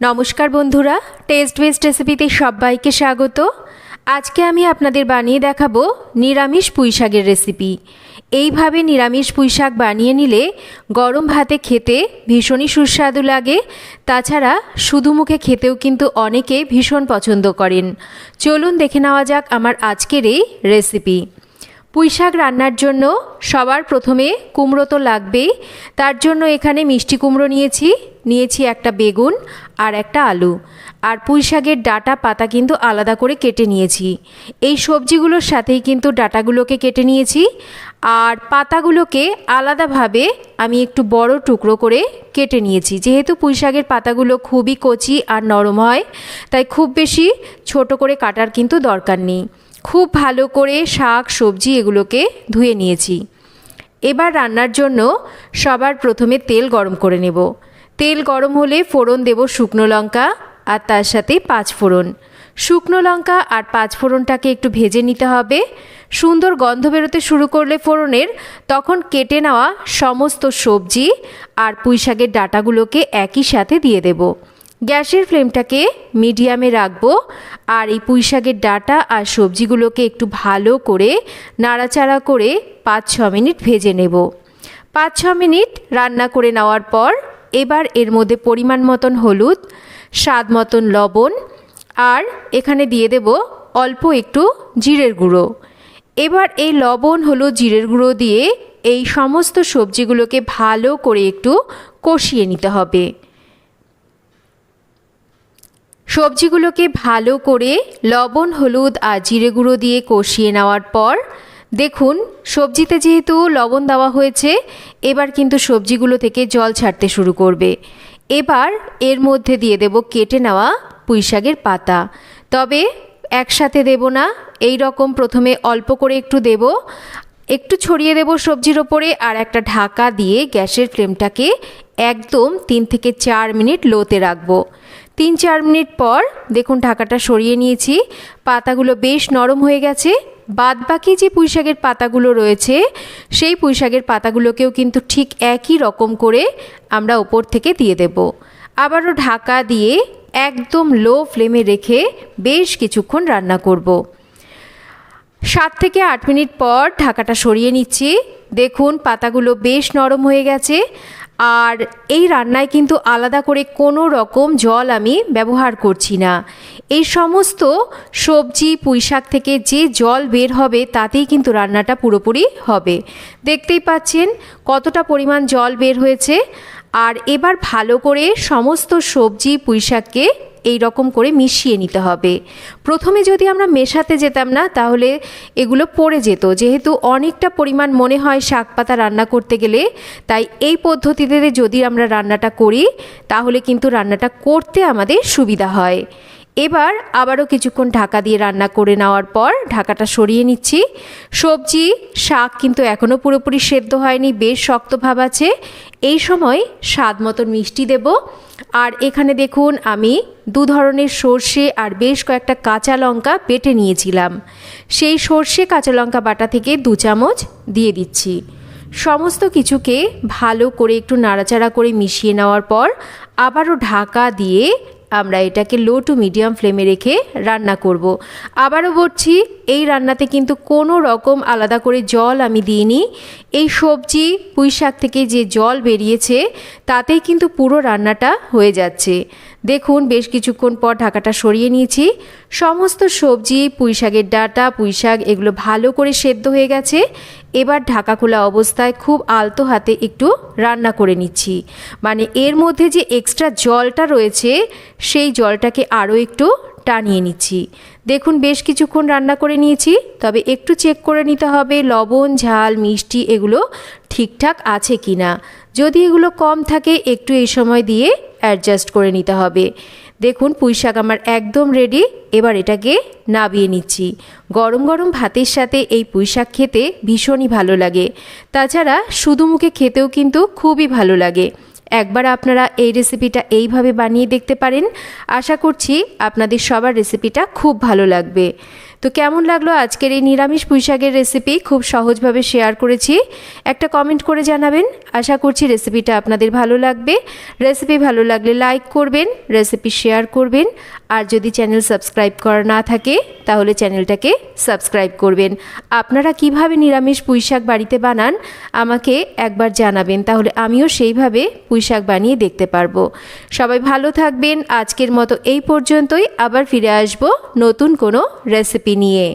নমস্কার বন্ধুরা test best রেসিপিতে সবাইকে স্বাগত। আজকে আমি আপনাদের বানিয়ে দেখাবো নিরামিষ পুঁইশাকের রেসিপি এইভাবে নিরামিষ পুঁইশাক বানিয়ে নিলে গরম ভাতে খেতে ভীষণই সুস্বাদু লাগে। তাছাড়া শুধু মুখে খেতেও কিন্তু অনেকে ভীষণ পছন্দ করেন। চলুন দেখে নেওয়া যাক আমার আজকের এই রেসিপি পুঁই শাক রান্নার জন্য সবার প্রথমে কুমড়ো তো লাগবেই। তার জন্য এখানে মিষ্টি কুমড়ো নিয়েছি। নিয়েছি একটা বেগুন আর একটা আলু। আর পুঁই শাকের ডাটা পাতা কিন্তু আলাদা করে কেটে নিয়েছি। এই সবজিগুলোর সাথেই কিন্তু ডাটাগুলোকে কেটে নিয়েছি। আর পাতাগুলোকে আলাদাভাবে আমি একটু বড় টুকরো করে কেটে নিয়েছি। যেহেতু পুঁই শাকের পাতাগুলো খুবই কচি আর নরম হয়, তাই খুব বেশি ছোট করে কাটার কিন্তু দরকার নেই। খুব ভালো করে শাক, সবজি এগুলোকে ধুয়ে নিয়েছি। এবার রান্নার জন্য সবার প্রথমে তেল গরম করে নেব। তেল গরম হলে ফোড়ন দেব শুকনো লঙ্কা আর তার সাথে পাঁচ ফোড়ন। শুকনো লঙ্কা আর পাঁচ ফোড়নটাকে একটু ভেজে নিতে হবে। সুন্দর গন্ধ বেরোতে শুরু করলে ফোড়নের তখন কেটে নেওয়া সমস্ত সবজি আর পুঁই শাকের ডাটাগুলোকে একই সাথে দিয়ে দেবো। গ্যাসের ফ্লেমটাকে মিডিয়ামে রাখব আর এই পুঁই শাকের ডাটা আর সবজিগুলোকে একটু ভালো করে নাড়াচাড়া করে পাঁচ ছ মিনিট ভেজে নেব। পাঁচ ছ মিনিট রান্না করে নেওয়ার পর এবার এর মধ্যে পরিমাণ মতন হলুদ, স্বাদ মতন লবণ আর এখানে দিয়ে দেব অল্প একটু জিরের গুঁড়ো। এবার এই লবণ, হলুদ, জিরের গুঁড়ো দিয়ে এই সমস্ত সবজিগুলোকে ভালো করে একটু কষিয়ে নিতে হবে। সবজিগুলোকে ভালো করে লবণ, হলুদ আর জিরে গুঁড়ো দিয়ে কষিয়ে নেওয়ার পর, দেখুন, সবজিতে যেহেতু লবণ দেওয়া হয়েছে, এবার কিন্তু সবজিগুলো থেকে জল ছাড়তে শুরু করবে। এবার এর মধ্যে দিয়ে দেব কেটে নেওয়া পুঁই শাকের পাতা। তবে একসাথে দেব না, এই রকম প্রথমে অল্প করে একটু দেব একটু ছড়িয়ে দেব সবজির ওপরে আর একটা ঢাকা দিয়ে গ্যাসের ফ্লেমটাকে একদম তিন থেকে চার মিনিট লোতে রাখব। তিন চার মিনিট পর দেখুন ঢাকাটা সরিয়ে নিয়েছি। পাতাগুলো বেশ নরম হয়ে গেছে। বাদ বাকি যে পুঁইশাকের পাতাগুলো রয়েছে, সেই পুঁইশাকের পাতাগুলোকেও কিন্তু ঠিক একই রকম করে আমরা ওপর থেকে দিয়ে দেব। আবারও ঢাকা দিয়ে একদম লো ফ্লেমে রেখে বেশ কিছুক্ষণ রান্না করব। সাত থেকে আট মিনিট পর ঢাকাটা সরিয়ে নিচ্ছি। দেখুন, পাতাগুলো বেশ নরম হয়ে গেছে। আর এই রান্নায় কিন্তু আলাদা করে কোনো রকম জল আমি ব্যবহার করছি না। এই সমস্ত সবজি, পুঁইশাক থেকে যে জল বের হবে, তাতেই কিন্তু রান্নাটা পুরোপুরি হবে। দেখতেই পাচ্ছেন কতটা পরিমাণ জল বের হয়েছে। আর এবার ভালো করে সমস্ত সবজি, পুঁইশাককে এই রকম করে মিশিয়ে নিতে হবে। প্রথমে যদি আমরা মেশাতে যেতাম না, তাহলে এগুলো পড়ে যেত। যেহেতু অনেকটা পরিমাণ মনে হয় শাক পাতা রান্না করতে গেলে, তাই এই পদ্ধতিতে যদি আমরা রান্নাটা করি, তাহলে কিন্তু রান্নাটা করতে আমাদের সুবিধা হয়। এবার আবারও কিছুক্ষণ ঢাকা দিয়ে রান্না করে নেওয়ার পর ঢাকাটা সরিয়ে নিচ্ছি। সবজি, শাক কিন্তু এখনও পুরোপুরি সেদ্ধ হয়নি, বেশ শক্ত ভাব আছে। এই সময় স্বাদ মতন মিষ্টি দেব। আর এখানে দেখুন, আমি দু ধরনের সর্ষে আর বেশ কয়েকটা কাঁচা লঙ্কা বেটে নিয়েছিলাম। সেই সর্ষে, কাঁচা লঙ্কা বাটা থেকে দু চামচ দিয়ে দিচ্ছি। সমস্ত কিছুকে ভালো করে একটু নাড়াচাড়া করে মিশিয়ে নেওয়ার পর আবারও ঢাকা দিয়ে আমরা এটাকে লো টু মিডিয়াম ফ্লেমে রেখে রান্না করব। আবারও বলছি, এই রান্নাতে কিন্তু কোনো রকম আলাদা করে জল আমি দিইনি এই সবজি পুঁই শাক থেকে যে জল বেরিয়েছে, তাতেই কিন্তু পুরো রান্নাটা হয়ে যাচ্ছে দেখুন, বেশ কিছুক্ষণ পর ঢাকাটা সরিয়ে নিয়েছি। সমস্ত সবজি পুঁই শাকের ডাটা পুঁই শাক এগুলো ভালো করে সেদ্ধ হয়ে গেছে। এবার ঢাকা খোলা অবস্থায় খুব আলতো হাতে একটু রান্না করে নিচ্ছি। মানে এর মধ্যে যে এক্সট্রা জলটা রয়েছে, সেই জলটাকে আরও একটু টানিয়ে নিচ্ছি। দেখুন, বেশ কিছুক্ষণ রান্না করে নিয়েছি। তবে একটু চেক করে নিতে হবে, লবণ, ঝাল, মিষ্টি, এগুলো ঠিকঠাক আছে কি না যদি এগুলো কম থাকে, একটু এই সময় দিয়ে অ্যাডজাস্ট করে নিতে হবে। দেখুন পুঁই শাক আমার একদম রেডি এবার এটাকে নাবিয়ে নিচ্ছি। গরম গরম ভাতের সাথে এই পুঁই শাক খেতে ভীষণই ভালো লাগে। তাছাড়া শুধু মুখে খেতেও কিন্তু খুবই ভালো লাগে। একবার আপনারা এই রেসিপিটা এইভাবে বানিয়ে দেখতে পারেন। আশা করছি আপনাদের সবার রেসিপিটা খুব ভালো লাগবে। তো কেমন লাগল আজকের এই নিরামিষ পুঁইশাকের রেসিপি খুব সহজভাবে শেয়ার করেছি। একটা কমেন্ট করে জানাবেন। আশা করছি রেসিপিটা আপনাদের ভালো লাগবে। রেসিপি ভালো লাগলে লাইক করবেন রেসিপি শেয়ার করবেন। আর যদি চ্যানেল সাবস্ক্রাইব করা না থাকে, তাহলে চ্যানেলটাকে সাবস্ক্রাইব করবেন। আপনারা কীভাবে নিরামিষ পুঁইশাক বাড়িতে বানান, আমাকে একবার জানাবেন। তাহলে আমিও সেইভাবে পুঁইশাক বানিয়ে দেখতে পারব। সবাই ভালো থাকবেন। আজকের মতো এই পর্যন্তই। আবার ফিরে আসব নতুন কোনো রেসিপি নিয়ে